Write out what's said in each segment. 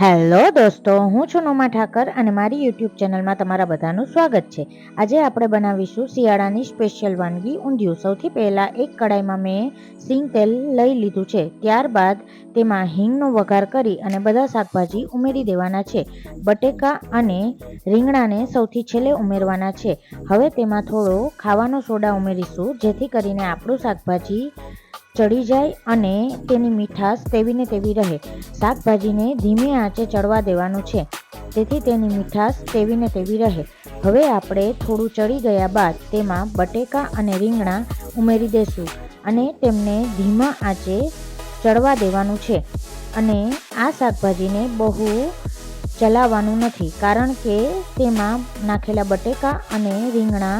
Hello દોસ્તો, હું છું નોમા ઠાકર અને મારી યુટ્યુબ ચેનલમાં તમારા બધાનું સ્વાગત છે. આજે આપણે બનાવીશું શિયાળાની સ્પેશિયલ વાનગી ઊંધિયું. સૌથી પહેલાં એક કડાઈમાં મેં સિંગ તેલ લઈ લીધું છે. ત્યારબાદ તેમાં હિંગનો વઘાર કરી અને બધા શાકભાજી ઉમેરી દેવાના છે. બટેકા અને રીંગણાને સૌથી છેલ્લે ઉમેરવાના છે. હવે તેમાં થોડો ખાવાનો સોડા ઉમેરીશું, જેથી કરીને આપણું શાકભાજી ચડી જાય અને તેની મીઠાશ તેવીને તેવી રહે. શાકભાજીને ધીમી આંચે ચડવા દેવાનું છે. તેથી તેની મીઠાશ તેવીને તેવી રહે. હવે આપણે થોડું ચડી ગયા બાદ તેમાં બટેકા અને રીંગણા ઉમેરી દેશું અને તેમને ધીમા આંચે ચડવા દેવાનું છે. અને આ શાકભાજીને બહુ ચલાવવાનું નથી, કારણ કે તેમાં નાખેલા બટેકા અને રીંગણા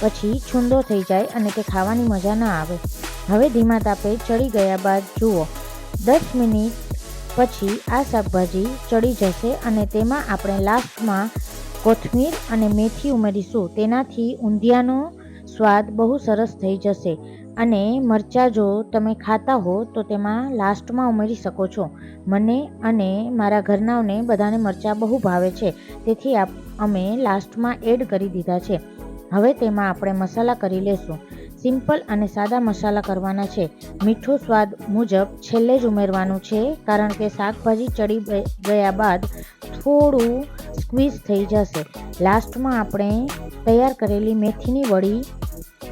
પછી છુંદો થઈ જાય અને તે ખાવાની મજા ન આવે. હવે ધીમા તાપે ચડી ગયા બાદ જુઓ. દસ મિનિટ પછી આ શાકભાજી ચડી જશે અને તેમાં આપણે લાસ્ટમાં કોથમીર અને મેથી ઉમેરીશું. તેનાથી ઊંધિયાનો સ્વાદ બહુ સરસ થઈ જશે અને મરચાં જો તમે ખાતા હો તો તેમાં લાસ્ટમાં ઉમેરી શકો છો. મને અને મારા ઘરનાઓને બધાને મરચાં બહુ ભાવે છે, તેથી અમે લાસ્ટમાં એડ કરી દીધા છે. હવે તેમાં આપણે મસાલા કરી લેશું. સિમ્પલ અને સાદા મસાલા કરવાના છે. મીઠું સ્વાદ મુજબ છેલ્લે જ ઉમેરવાનું છે, કારણ કે શાકભાજી ચડી ગયા બાદ થોડું સ્ક્વીઝ થઈ જશે. લાસ્ટમાં આપણે તૈયાર કરેલી મેથીની વડી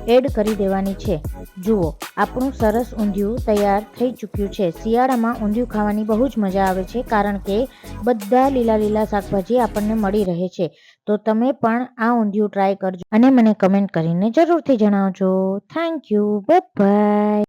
એડ કરી દેવાની છે. જુઓ, આપણું સરસ ઊંધિયું તૈયાર થઈ ચૂક્યું છે. શિયાળામાં ઊંધિયું ખાવાની બહુ જ મજા આવે છે, કારણ કે બધા લીલા લીલા શાકભાજી આપણને મળી રહે છે. તો તમે પણ આ ઊંધિયું ટ્રાય કરજો અને મને કમેન્ટ કરીને જરૂરથી જણાવજો. Thank you. બાય